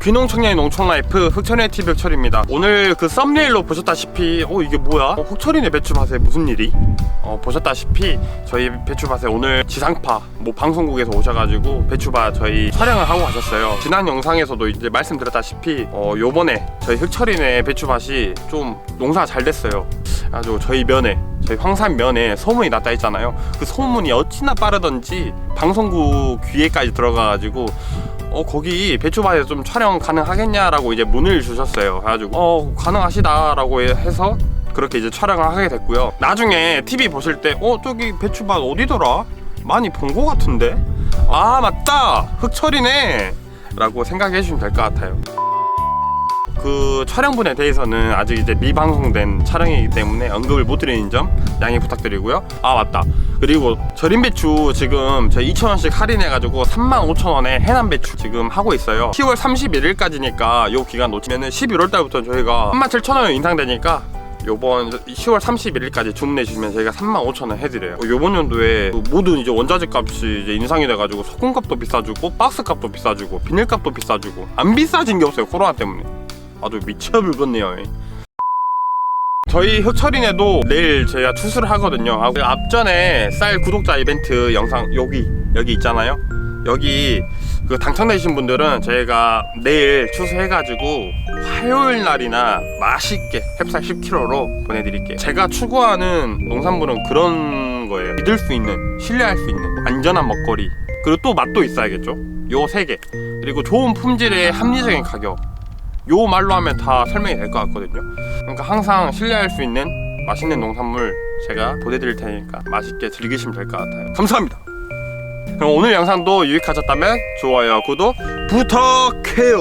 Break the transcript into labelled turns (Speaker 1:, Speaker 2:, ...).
Speaker 1: 귀농청년의 농촌라이프 흑천의 TV 흑철입니다. 오늘 그 썸네일로 보셨다시피 어 이게 뭐야? 어, 흑철이네 배추밭에. 무슨 일이? 어 보셨다시피 저희 배추밭에 오늘 지상파 뭐 방송국에서 오셔가지고 배추밭 저희 촬영을 하고 가셨어요. 지난 영상에서도 이제 말씀드렸다시피 어 요번에 저희 흑철이네 배추밭이 좀 농사가 잘 됐어요. 아주 저희 면에 저희 황산 면에 소문이 났다 했잖아요. 그 소문이 어찌나 빠르던지 방송국 귀에까지 들어가가지고 어 거기 배추밭에 좀 촬영 가능하겠냐라고 이제 문의를 주셨어요. 그래가지고 어 가능하시다라고 해서 그렇게 이제 촬영을 하게 됐고요. 나중에 TV 보실 때 어 저기 배추밭 어디더라? 많이 본 것 같은데? 아 맞다 흑철이네 라고 생각해 주시면 될 것 같아요. 그 촬영분에 대해서는 아직 이제 미방송된 촬영이기 때문에 언급을 못 드리는 점 양해 부탁드리고요. 아 맞다. 그리고 절임 배추 지금 저희 2,000원씩 할인해가지고 35,000원에 해남 배추 지금 하고 있어요. 10월 31일까지니까 요 기간 놓치면은 11월 달부터 저희가 37,000원 인상되니까 요번 10월 31일까지 주문해 주시면 저희가 35,000원 해드려요. 어, 요번 연도에 그 모든 이제 원자재 값이 이제 인상이 돼가지고 소금값도 비싸지고 박스 값도 비싸지고 비닐 값도 비싸지고 안 비싸진 게 없어요 코로나 때문에. 아주 미쳐불겠네요. 저희 흑철인에도 내일 저희가 추수를 하거든요. 아, 그 앞전에 쌀 구독자 이벤트 영상 여기 여기 있잖아요. 여기 그 당첨되신 분들은 저희가 내일 추수해가지고 화요일 날이나 맛있게 햅쌀 10kg로 보내드릴게요. 제가 추구하는 농산물은 그런 거예요. 믿을 수 있는, 신뢰할 수 있는 안전한 먹거리. 그리고 또 맛도 있어야겠죠. 요 세 개. 그리고 좋은 품질의 합리적인 가격. 요 말로 하면 다 설명이 될 것 같거든요. 그러니까 항상 신뢰할 수 있는 맛있는 농산물 제가 보내드릴 테니까 맛있게 즐기시면 될 것 같아요. 감사합니다. 그럼 오늘 영상도 유익하셨다면 좋아요, 구독 부탁해요.